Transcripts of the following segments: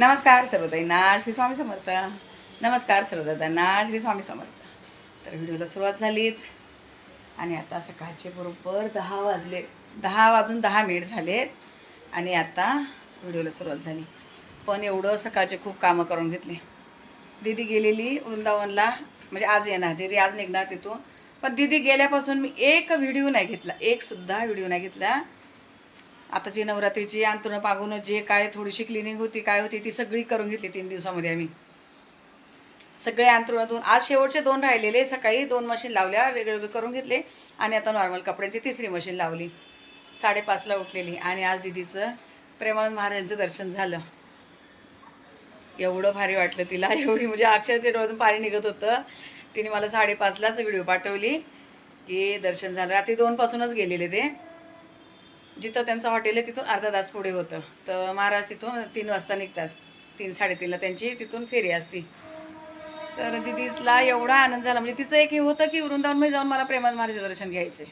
नमस्कार सर्वताईंना श्री स्वामी समर्थ. नमस्कार सर्वदादांना श्री स्वामी समर्थ. तर व्हिडिओला सुरुवात झालीत. आणि आता सकाळचे बरोबर दहा वाजले दहा वाजून दहा मिनिट झालेत. आणि आता व्हिडिओला सुरुवात झाली. पण एवढं सकाळचे खूप कामं करून घेतले. दीदी गेलेली वृंदावनला म्हणजे आज येणार. दीदी आज निघणार तिथून. पण दीदी गेल्यापासून मी एक व्हिडिओ नाही घेतला. एकसुद्धा व्हिडिओ नाही घेतला. आताची नवरात्रीची अंतरुणं पागून जे काय थोडीशी क्लिनिंग होती काय होती ती सगळी करून घेतली तीन दिवसामध्ये आम्ही. सगळे अंतरुणं दोन आज शेवटचे दोन राहिलेले सकाळी दोन मशीन लावल्या वेगवेगळे करून घेतले आणि आता नॉर्मल कपड्यांची तिसरी मशीन लावली. साडेपाचला उठलेली आणि आज दिदीचं प्रेमानंद महाराजांचं दर्शन झालं. एवढं भारी वाटलं तिला एवढी म्हणजे अक्षरचे डोळ्यातून पाणी निघत होतं. तिने मला साडेपाचलाच व्हिडिओ पाठवली की दर्शन झालं. रात्री दोनपासूनच गेलेले ते. जिथं त्यांचं हॉटेल आहे तिथून अर्धा तास पुढे होतं. तर महाराज तिथून तीन वाजता निघतात. तीन साडेतीनला त्यांची तिथून फेरी असती. तर दिदीला एवढा आनंद झाला. म्हणजे तिचं एक हे होतं की वृंदावनमध्ये जाऊन मला प्रेमात महाराजचं दर्शन घ्यायचं.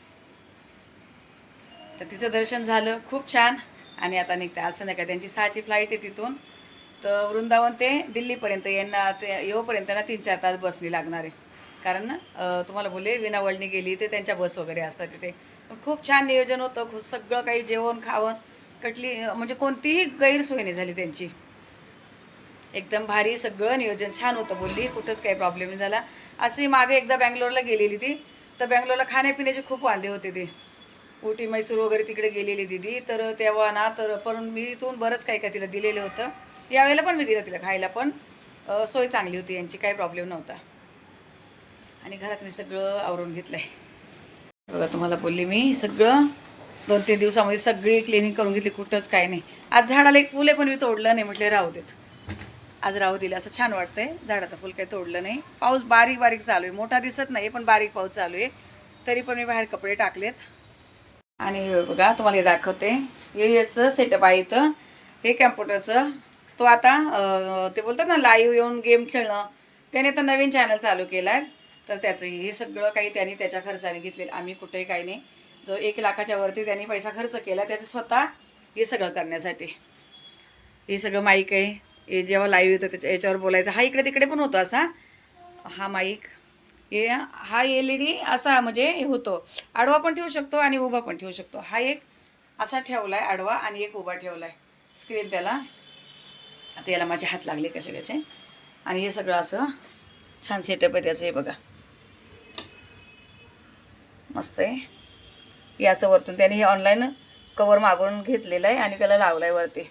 तर तिचं दर्शन झालं. खूप छान. आणि आता निघतं. असं नाही का त्यांची सहाची फ्लाईट आहे तिथून. तर वृंदावन ते दिल्लीपर्यंत यांना ते येऊपर्यंत ना तीन चार तास बसनी लागणार आहे. कारण तुम्हाला बोलले विनावळणी गेली ते त्यांच्या बस वगैरे असतात तिथे. खूप छान नियोजन होतं खूप सगळं काही जेवण खावण कटली म्हणजे कोणतीही गैरसोय नाही झाली त्यांची. एकदम भारी सगळं नियोजन छान होतं बोलली कुठंच काही प्रॉब्लेम नाही झाला. अशी मागे एकदा बँगलोरला गेलेली ती तर बँगलोरला खाण्यापिण्याचे खूप वांदे होते ते. उटी मैसूर वगैरे तिकडे गेलेली दिदी तर तेव्हा ना तर पण मी इथून बरंच काही काय तिला दिलेलं होतं. यावेळेला पण मी दिलं तिला खायला पण. सोय चांगली होती यांची काही प्रॉब्लेम नव्हता. आणि घरात मी सगळं आवरून घेतलं आहे बघा तुम्हाला बोलली मी सगळं दोन तीन दिवसामध्ये सगळी क्लिनिंग करून घेतली कुठंच काय नाही. आज झाडाला एक फुल आहे पण मी तोडलं नाही म्हटले राहू देत. आज राहू दिलं असं छान वाटतंय. झाडाचं फुल काही तोडलं नाही. पाऊस बारीक बारीक चालू आहे. मोठा दिसत नाही पण बारीक पाऊस चालू आहे. तरी पण मी बाहेर कपडे टाकलेत. आणि बघा तुम्हाला हे दाखवते. हे याचं सेटअप आहे इथं. हे कॅम्प्युटरचं तो आता ते बोलतात ना लाईव्ह येऊन गेम खेळणं. त्याने तर नवीन चॅनल चालू केला आहे तर त्याचं हे सगळं काही त्यांनी त्याच्या खर्चाने घेतलेलं. आम्ही कुठेही काही नाही. जो एक लाखाच्या वरती त्यांनी पैसा खर्च केला त्याचं स्वतः हे सगळं करण्यासाठी. हे सगळं माईक आहे. हे जेव्हा लाईव्ह येतं त्याच्या याच्यावर बोलायचं. हा इकडे तिकडे पण होतो असा. हा माईक. हे हा एल ई डी असा म्हणजे होतो. आडवा पण ठेवू शकतो आणि उभा पण ठेवू शकतो. हा एक असा ठेवला आहे आडवा आणि एक उभा ठेवला आहे स्क्रीन त्याला. आता याला माझे हात लागले कसे कसे आणि हे सगळं असं छान सेटअप आहे त्याचं हे बघा. मस्त आहे. हे असं वरतून त्याने हे ऑनलाईन कवर मागवून घेतलेलं आहे आणि त्याला लावलं आहे वरती.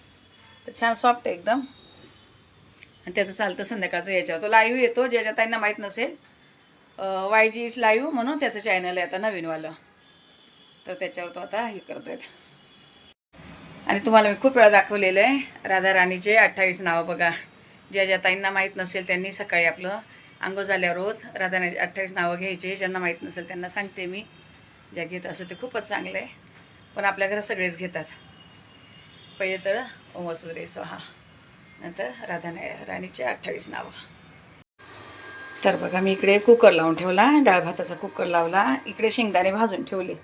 तर छान सॉफ्ट आहे एकदम. आणि त्याचं चालतं संध्याकाळचं याच्यावर. तो लाईव्ह येतो ज्याच्या त्यांना माहीत नसेल. वाय जी इज लाईव्ह म्हणून त्याचं चॅनल आहे आता नवीनवालं. तर त्याच्यावर तो आता हे करतो आहे आणि तुम्हाला मी खूप वेळा दाखवलेलं आहे राधा राणीचे अठ्ठावीस नावं बघा. ज्या ज्या ताईंना माहीत नसेल त्यांनी सकाळी आपलं आंघोळ झाल्यावर रोज राधा अठ्ठावीस नावं घ्यायचे. ज्यांना माहीत नसेल त्यांना सांगते मी. ज्या घेत असेल ते खूपच चांगलं आहे. पण आपल्या घरात सगळेच घेतात. पहिले तर ओमसुरे स्वाहा. नंतर राधानाय राणीचे अठ्ठावीस नावं. तर बघा मी इकडे कुकर लावून ठेवला. डाळ भाताचा कुकर लावला. इकडे शेंगदाणे भाजून ठेवले.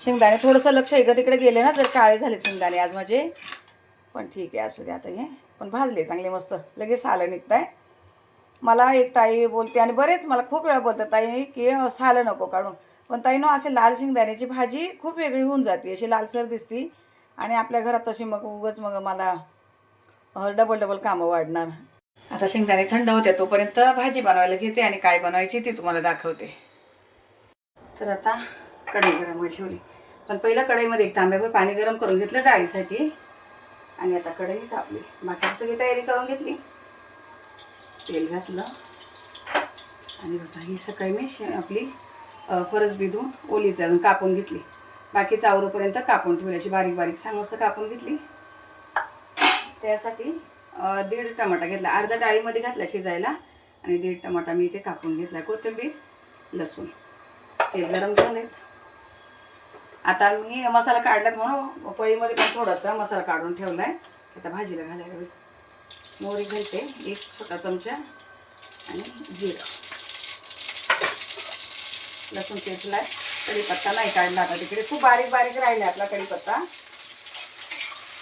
शेंगदाणे थोडंसं लक्ष इकडं तिकडे गेले ना तर काळे झाले शेंगदाणे आज माझे. पण ठीक आहे असू दे आता हे. पण भाजले चांगले मस्त. लगेच आलं निघत आहे मला एक ताई बोलते आणि बरेच मला खूप वेळा बोलतात ताई की सालं नको काढून. पण ताईनो असे लाल शेंगदाण्याची भाजी खूप वेगळी होऊन जाते अशी लालसर दिसती. आणि आपल्या घरात तशी मग उगच मग मला डबल डबल कामं वाढणार. आता शेंगदाणे थंड होते तोपर्यंत भाजी बनवायला घेते आणि काय बनवायची ती तुम्हाला दाखवते. तर आता कढई गरम ठेवली. पण पहिलं कढईमध्ये एक तांब्यावर पाणी गरम करून घेतलं डाळीसाठी. आणि आता कढई तापली. बाकीची सगळी तयारी करून घेतली. तेल घातलं. आणि बघा ही सकाळी मी शे आपली फरस भिधून ओली चालून कापून घेतली. बाकी चावरोपर्यंत कापून ठेवल्याची बारीक बारीक छान मस्त कापून घेतली. त्यासाठी दीड टमाटा घेतला. अर्धा डाळीमध्ये घातला शिजायला. आणि दीड टमाटा मी इथे कापून घेतला. कोथिंबीर लसूण. तेल गरम झालेत. आता मी मसाला काढलात म्हणून पळीमध्ये पण थोडासा मसाला काढून ठेवला आहे आता भाजीला घालायला होईल मोहरी घालते. एक छोटा चमचा आणि जिरं. लसूण पेस्टला कढीपत्ता नाही काढला आता तिकडे. खूप बारीक बारीक राहिला आपला कढीपत्ता.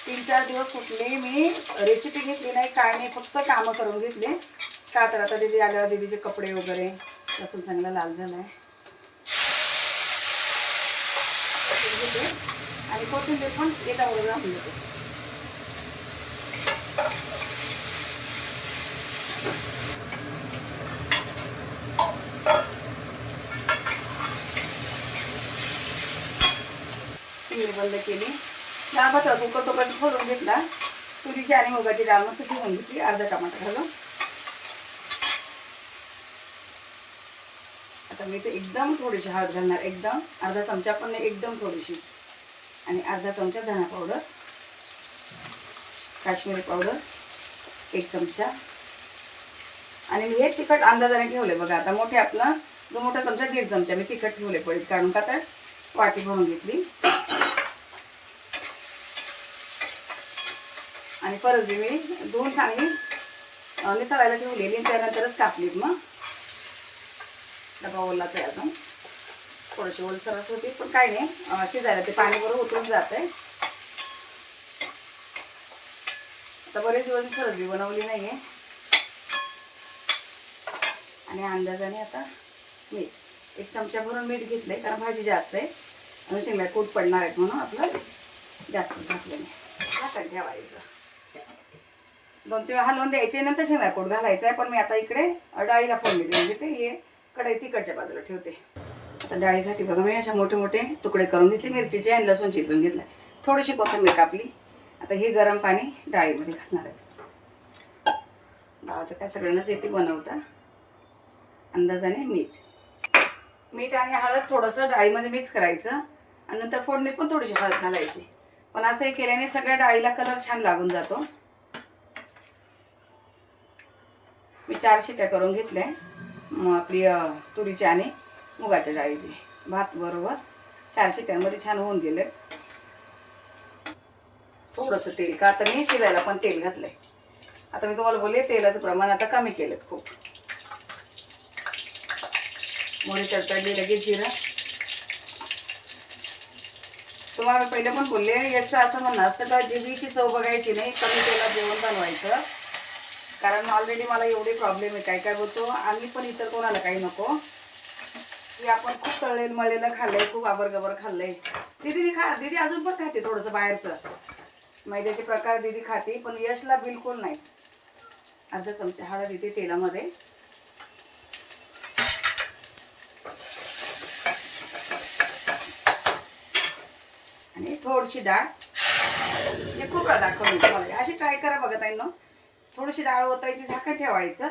तीन चार दिवस कुठली मी रेसिपी घेतली नाही काय नाही फक्त कामं करून घेतले. का तर आता दिदी आल्यावर दीदीचे कपडे वगैरे लसूण चांगला लाल झाला आहे आणि कोथिंबीर पण एका बरोबर घालून बंद केली. डाळ भात कुकर तोपर्यंत खोलून घेतला. तुरीची आणि मुगाची डाळ मस्त शिजवून घेतली अर्धा टमाटर घालून. आता मी ते एकदम थोडीशी हळद घालणार एकदम. अर्धा चमचा पण नाही एकदम थोडीशी. आणि अर्धा चमचा धना पावडर काश्मीरी पावडर एक चमचा. आणि मी हे तिखट अंदाजाने ठेवले बघा आता मोठे आपलं जो मोठा चमचा दीड चमचा मी तिखट ठेवले पडीत काढून का तर वाटी भरून घेतली. आणि परत बी मी दोन चांगली अं, ठेवलेली आणि त्यानंतरच कापलीत मग. डबा ओलाच आहे अजून थोडीशी ओलसरच होती पण काय नाही. शिजायला ते पाणी बरोबर उतरून जात आहे आता बरेच दिवस मी सरस बी बनवली नाही आहे आणि अंदाजाने आता मीठ एक चमचा भरून मीठ घेतलंय कारण भाजी जास्त आहे. आणि शेंगा कूट पडणार आहेत म्हणून आपलं जास्त घातलं नाही. झाकण ठेवायचं दोन तीन वेळा हलवून द्यायचे नंतर शेंगा कोड घालायचं आहे. पण मी आता इकडे डाळीला फोडणी म्हणजे ते हे कढई तिकडच्या बाजूला ठेवते. आता डाळीसाठी बघा मी अशा मोठे मोठे तुकडे करून घेतले मिरचीचे आणि लसूण चिचून घेतलं. थोडीशी कोथिंबीर कापली. आता हे गरम पाणी डाळीमध्ये घालणार आहे. डाळ तर काय सगळ्यांनाच येते बनवता. अंदाजाने मीठ. मीठ आणि हळद थोडंसं डाळीमध्ये मिक्स करायचं. आणि नंतर फोडणीत पण थोडीशी हळद घालायची. पण असं हे केल्याने सगळ्या डाळीला कलर छान लागून जातो. मी चार शिट्या करून घेतल्या. मग आपली तुरीची आणि मुगाच्या डाळीची. भात बरोबर चार शिट्यांमध्ये छान होऊन गेले. थोडंसं तेल का आता मी शिजायला पण तेल घातलंय. आता मी तुम्हाला बोलले तेलाचं प्रमाण आता कमी केलं खूप. मोहरी तडतडली लगेच जिरा. तुम्हाला पहिले पण बोलले याचं असं म्हणणं असतं का जिबीची चव बघायची नाही कमी तेलात जेवण बनवायचं. कारण ऑलरेडी मला एवढे प्रॉब्लेम आहे. काय काय बोलतो? आम्ही पण इतर कोणाला काही नको. की आपण खूप तळलेलं मळलेलं खाल्लंय खूप आबरगबर खाल्लंय. दीदी खा दीदी अजून पण खाते थोडंसं बाहेरचं. मैद्याचे प्रकार दीदी खाते पण यशला बिलकुल नाही. अर्धा चमचा हळद इथे तेलामध्ये. आणि थोडीशी डाळ. हे खूप वेळा दाखवली अशी ट्राय करा बघा ताईंनो. थोडीशी डाळ ओतायची झाकण ठेवायचं.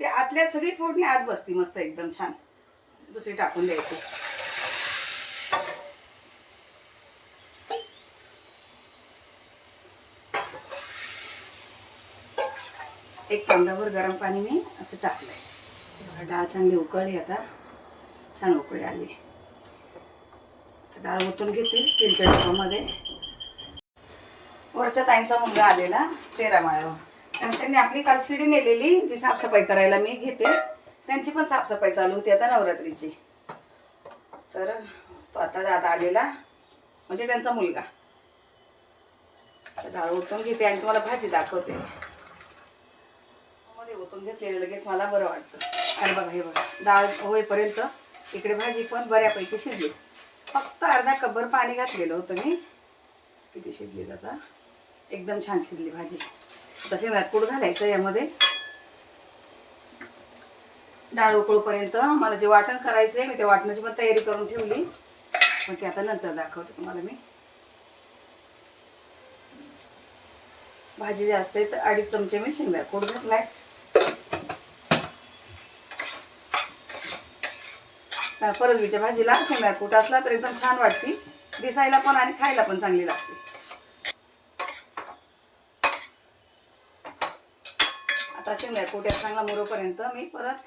ते आतल्यात सगळी फोडणी आत बसती मस्त एकदम छान. दुसरी टाकून द्यायची. एक तांब्यावर गरम पाणी मी असं टाकलंय. डाळ चांगली उकळली आता. छान उकळी आली. डाळ ओतून घेते स्टीलच्या डब्यामध्ये वरच्या ताईंचा मुलगा आलेला तेरा माळ्यावर. आणि त्यांनी आपली काल शिडी नेलेली जी साफसफाई करायला मी घेते त्यांची पण साफसफाई चालू होती आता नवरात्रीची. तर तो आता दादा आलेला म्हणजे त्यांचा मुलगा. तर डाळ ओतून घेते आणि तुम्हाला भाजी दाखवते. मध्ये ओतून घेतलेलं लगेच मला बरं वाटतं. आणि बघा हे बघा डाळ होईपर्यंत इकडे भाजी पण बऱ्यापैकी शिजली. फक्त अर्धा कब्बर पाणी घातलेलं होतं मी. किती शिजली आता एकदम छान शिजली भाजी. तसे कूड घालायचं यामध्ये. डाळ उकळूपर्यंत मला जे वाटण करायचं आहे मी त्या वाटणाची पण तयारी करून ठेवली. पण ते आता नंतर दाखवते तुम्हाला मी. भाजी जास्त आहे तर अडीच चमचे मी शेंगा कोड घातलाय. परसबीच्या भाजीला शेंगा कूट असला तर एकदम छान वाटते. दिसायला पण आणि खायला पण चांगली लागते. आता शेंगा कोट्यात चांगला मुरोपर्यंत मी परत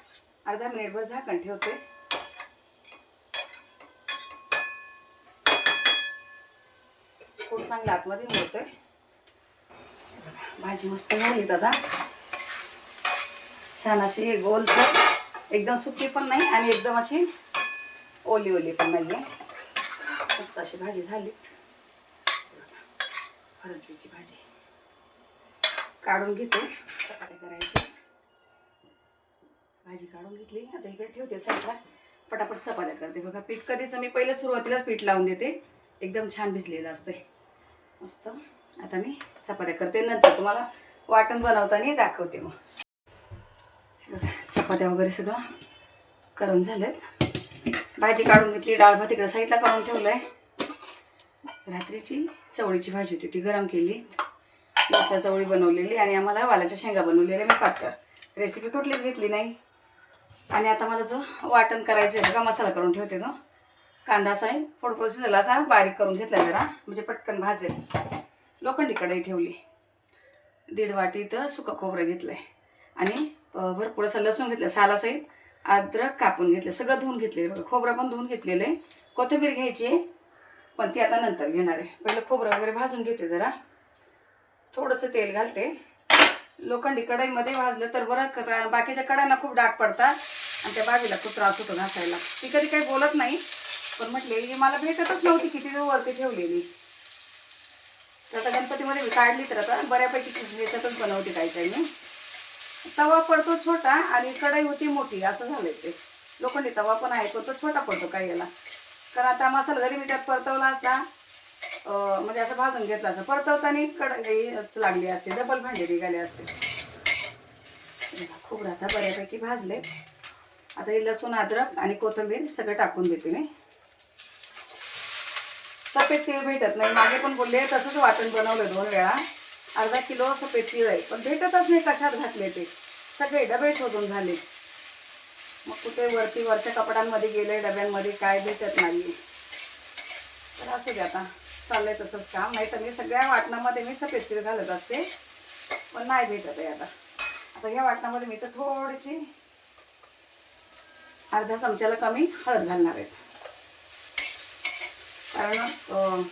अर्धा मिनिटभर झाकण ठेवते. खूप चांगला आतमध्ये मिळतोय भाजी मस्त झाली दादा. छान अशी गोल एकदम सुकी पण नाही आणि एकदम अशी ओली ओली पण नाही आहे मस्त अशी भाजी झाली. फरसबीची भाजी. काढून घेते. चपात्या करायची? भाजी काढून घेतली. आता इकडे ठेवते साईडला पटापट चपात्या करते. बघा पीठ कधीच? मी पहिले सुरुवातीलाच पीठ लावून देते. एकदम छान भिजलेलं असते मस्त. आता मी चपात्या करते. नंतर तुम्हाला वाटण बनवताना दाखवते मग. चपात्या वगैरे सगळं करून झालेत भाजी काढून घेतली. डाळ भात इकडं साईडला काढून ठेवलंय. रात्रीची चवळीची भाजी होती. ती गरम केली मस्त चवळी बनवलेली आणि आम्हाला वालाच्या शेंगा बनवलेल्या मी पातळ. रेसिपी कुठलीच घेतली नाही. आणि आता मला जो वाटण करायचं आहे का मसाला करून ठेवते तो. कांदा असा फोडफोड झाला असा बारीक करून घेतला जरा म्हणजे पटकन भाजेल. लोखंडी कढई ठेवली. दीड वाटी तर सुकं खोबरं घेतलं आहे आणि भरपूर असं लसूण घेतलं सालासहित अद्रक कापून घेतलं सगळं धुवून घेतलेलं बघा. खोबरं पण धुवून घेतलेलं आहे. कोथिंबीर घ्यायची आहे पण ती आता नंतर घेणार आहे. पहिलं खोबरं वगैरे भाजून घेते जरा. थोडंसं तेल घालते. लोखंडी कढईमध्ये भाजलं तर बरं बाकीच्या कड्यांना खूप डाग पडतात. आणि त्या बाबीला खूप त्रास होतो घासायला ती कधी काही बोलत नाही पण म्हटले ही मला भेटतच नव्हती किती दिवस वरती ठेवलेली तर आता गणपतीमध्ये मी काढली तर आता बऱ्यापैकी याच्यातच बनवते काही काही मी. तवा पडतो छोटा आणि कढई होती मोठी असं झालंय ते. लोखंडी तवा पण आहे पण तो छोटा पडतो काही याला. कारण आता मसाला जरी मी त्यात परतवला असता म्हणजे असं भाजून घेतला असं परतवताना कढई लागली असते. डबल भांडे निघाले असते. खूप आता बऱ्यापैकी भाजले. आता हे लसूण अद्रक आणि कोथिंबीर सगळं टाकून देते मी. सफेद तीळ भेटत नाही. मागे पण बोलले तसंच वाटण बनवलं दोन वेळा. अर्धा किलो सफेद तीळ आहे. पण भेटतच नाही कशात घातले ते. सगळे डबे शोधून झाले. मग कुठे वरती वरच्या कपड्यांमध्ये गेले डब्यांमध्ये काय भेटत नाही तर असू दे आता. चाललंय तसंच काम. नाही तर मी सगळ्या वाटणामध्ये मी सफेद तीळ घालत असते. पण नाही भेटत आहे आता. आता ह्या वाटणामध्ये मी तर थोडीशी अर्ध्या चमच्याला कमी हळद घालणार आहेत कारण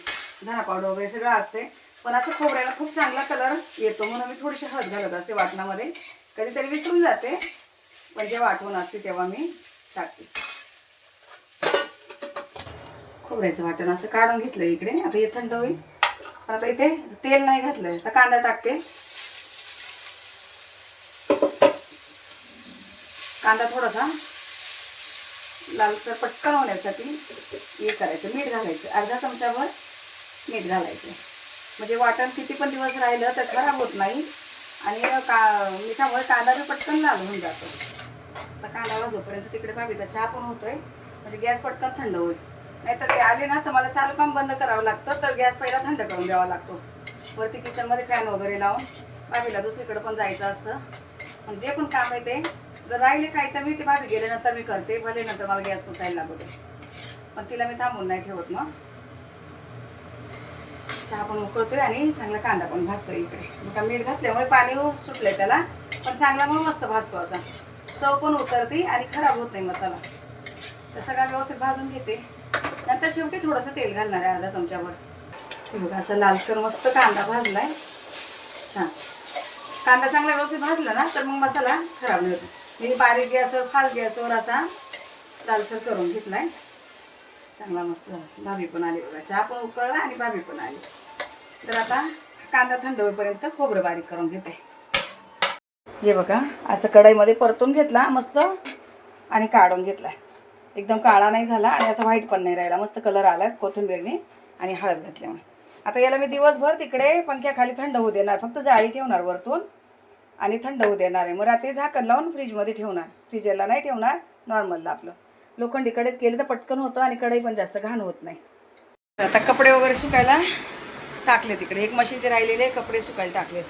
धना पावडर वगैरे सगळं असते. पण असं खोबऱ्याला खूप चांगला कलर येतो म्हणून मी थोडीशी हळद घालत असते वाटणामध्ये. कधीतरी विसरून जाते. पण जेव्हा आठवण असते तेव्हा मी टाकते. खोबऱ्याचं वाटण असं काढून घेतलं इकडे. आता हे थंड होईल. पण आता इथे तेल नाही घातलंय. आता कांदा टाकते. कांदा थोडासा लालसर पटकन होण्यासाठी हे करायचं. मीठ घालायचं. अर्धा चमच्यावर मीठ घालायचं. म्हणजे वाटण किती पण दिवस राहिलं तर खराब होत नाही. आणि का मिठामुळे कांदा बी पटकन लाल होऊन जातो. आता कांदा वाजोपर्यंत तिकडे बाबीचा चहा पण होतोय. म्हणजे गॅस पटकन थंड होईल. नाहीतर ते आले ना तर मला चालू काम बंद करावं लागतं तर गॅस पहिला थंड करून द्यावा लागतो. वरती किचनमध्ये फॅन वगैरे लावून भाभीला दुसरीकडे पण जायचं असतं. पण जे पण काम आहे ते जर राहिले काही तर मी ते भाभी गेल्यानंतर मी करते भले नंतर मला गॅस पोचायला लागतो. पण तिला मी थांबून नाही ठेवत मग. चहा पण उकळतोय आणि चांगला कांदा पण भाजतोय इकडे. का मीठ घातल्यामुळे पाणी सुटलंय त्याला पण चांगला मग मस्त भाजतो असा. चव पण उतरते आणि खराब होत नाही मसाला. तर सगळा व्यवस्थित भाजून घेते. नंतर शेवटी थोडंसं तेल घालणार आहे अर्धा चमच्यावर बघा असं लालसर मस्त कांदा भाजला आहे छान. कांदा चांगला व्यवस्थित भाजला ना तर मग मसाला खराब नाही होतो. मी बारीक गॅसवर फास्ट गॅसवर असा लालसर करून घेतला आहे चांगला मस्त भाभी पण आली बघा. चहा पण उकळला आणि भाभी पण आली. तर आता कांदा थंड होईपर्यंत खोबरं बारीक करून घेते. हे बघा असं कढईमध्ये परतून घेतला मस्त आणि काढून घेतला एकदम काळा नाही झाला आणि असं व्हाईट पण नाही राहिला. मस्त कलर आला कोथिंबीरने आणि हळद घातल्यामुळे आता याला मी दिवसभर तिकडे पंख्याखाली थंड होऊ देणार. फक्त जाळी ठेवणार वरतून आणि थंड होऊ देणार आहे. मग रात्री झाकण लावून फ्रीजमध्ये ठेवणार. फ्रीजरला नाही ठेवणार नॉर्मलला आपलं. लोखंडी कढईत केलं तर पटकन होतं आणि कढई पण जास्त घाण होत नाही. आता कपडे वगैरे सुकायला टाकले तिकडे एक मशीनचे राहिलेले कपडे सुकायला टाकलेत.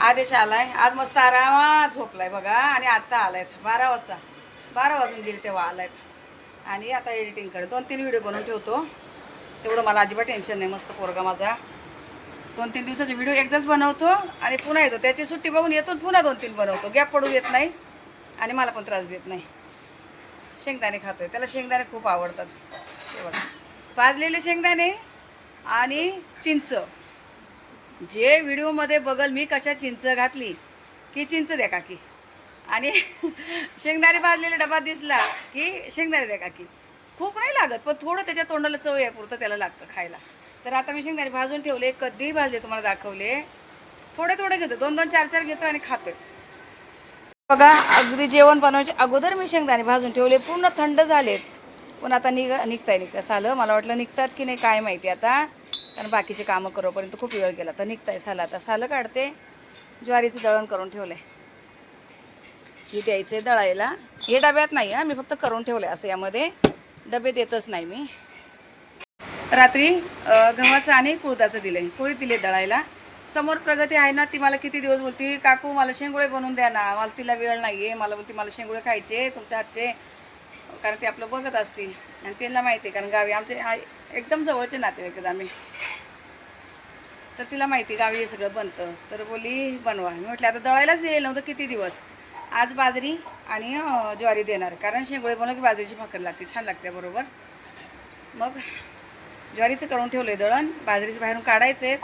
आदेश आलाय. आज मस्त आरामात झोपलाय बघा. आणि आत्ता आलायत. बारा वाजता. बारा वाजून गेले तेव्हा आलायत. आणि आता एडिटिंग कर. दोन तीन व्हिडिओ बनवून ठेवतो. तेवढं मला अजिबात टेन्शन नाही. मस्त पोरगा माझा. दोन तीन दिवसाचे व्हिडिओ एकदाच बनवतो आणि पुन्हा येतो. त्याची सुट्टी बघून येतो पुन्हा दोन तीन बनवतो. गॅप पडू देत नाही आणि मला पण त्रास देत नाही. शेंगदाणे खातो आहे त्याला शेंगदाणे खूप आवडतात. हे बघा. भाजलेले शेंगदाणे आणि चिंच. जे व्हिडिओमध्ये बघल मी कशा चिंच घातली की चिंच द्या काकी. आणि शेंगदाणे भाजलेला डबा दिसला की शेंगदाणे द्या काकी. खूप नाही लागत पण थोडं त्याच्या तोंडाला चव आहे पुरतं त्याला लागतं खायला. तर आता मी शेंगदाणे भाजून ठेवले कधीही भाजले तुम्हाला दाखवले. थोडे थोडे घेतो दोन दोन चार चार घेतो आणि खातोय. बघा अगदी जेवण बनवायचे अगोदर मी शेंगदाणे भाजून ठेवले पूर्ण थंड झालेत. पण आता निघ निघताय निघताय. सालं मला वाटलं निघतात की नाही काय माहिती आता. कारण बाकीचे कामं करोपर्यंत खूप वेळ गेला. तर निघताय सालं आता सालं काढते. ज्वारीचं दळण करून ठेवलं आहे ही आहे दळायला. हे डब्यात नाही हां मी फक्त करून ठेवले असं यामध्ये. डबे देतच नाही मी. रात्री गव्हाचं आणि कुळदाचं दिलं आहे कुळी दिले दळायला. समोर प्रगती आहे ना ती मला किती दिवस बोलती काकू मला शेंगुळे बनवून द्या ना. मला तिला वेळ नाही आहे मला बोलती मला शेंगुळे खायचे तुमच्या हातचे. कारण ते आपलं बघत असतील आणि त्यांना माहिती आहे कारण गावी आमचे एकदम जवळचे नातेवाईक आम्ही. तर तिला माहिती गावी हे सगळं बनतं. तर बोली बनवा. मी म्हटलं आता दळायलाच दिलेलं नव्हतं किती दिवस? आज बाजरी आणि ज्वारी देणार. कारण शेंगोळे बनवलं की बाजरीची भाकर लागते. छान लागते बरोबर? मग ज्वारीचं करून ठेवलं आहे दळण. बाजरीचं बाहेरून काढायचे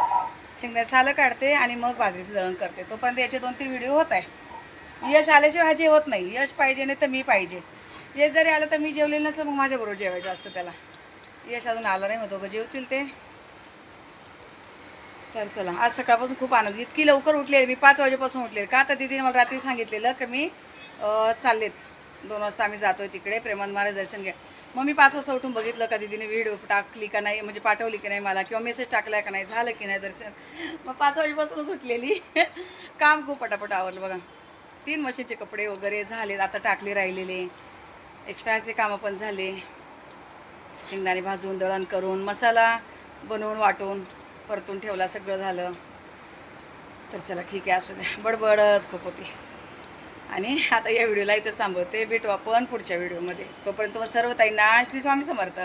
शेंगदाणे सालं काढते आणि मग बाजरीचं दळण करते. तोपर्यंत याचे दोन तीन व्हिडिओ होत आहे. यश आल्याशिवाय भाजी होत नाही. यश पाहिजे नाही तर मी पाहिजे. यश जरी आलं तर मी जेवलेलं नसतं मग माझ्याबरोबर जेवायचं असतं त्याला. यश अजून आला नाही मग दोघं जेवतील ते. तर चला. आज सकाळपासून खूप आनंद. इतकी लवकर उठले मी पाच वाजेपासून उठलेली का तर दिदीने मला रात्री सांगितलेलं की मी चाललेत. दोन वाजता आम्ही जातोय तिकडे. प्रेमान महाराज दर्शन घ्या. मग मी पाच वाजता उठून बघितलं का दिदीने व्हिडिओ टाकली का नाही म्हणजे पाठवली की नाही मला किंवा मेसेज टाकला का नाही झालं की नाही दर्शन. मग पाच वाजेपासूनच उठलेली. काम खूप पटापट आवडलं बघा. तीन मशीनचे कपडे वगैरे झालेत. आता टाकले राहिलेले. एक्स्ट्राचे कामं पण झाले. शेंगदाणे भाजून दळण करून मसाला बनवून वाटून. परतून ठेवला सगळं झालं. तर चला ठीक आहे असू द्या. बडबडच खूप होती. आणि आता या व्हिडिओला इथंच थांबवते. भेटू आपण पुढच्या व्हिडिओमध्ये. तोपर्यंत मग सर्व ताईंना श्री स्वामी समर्थ.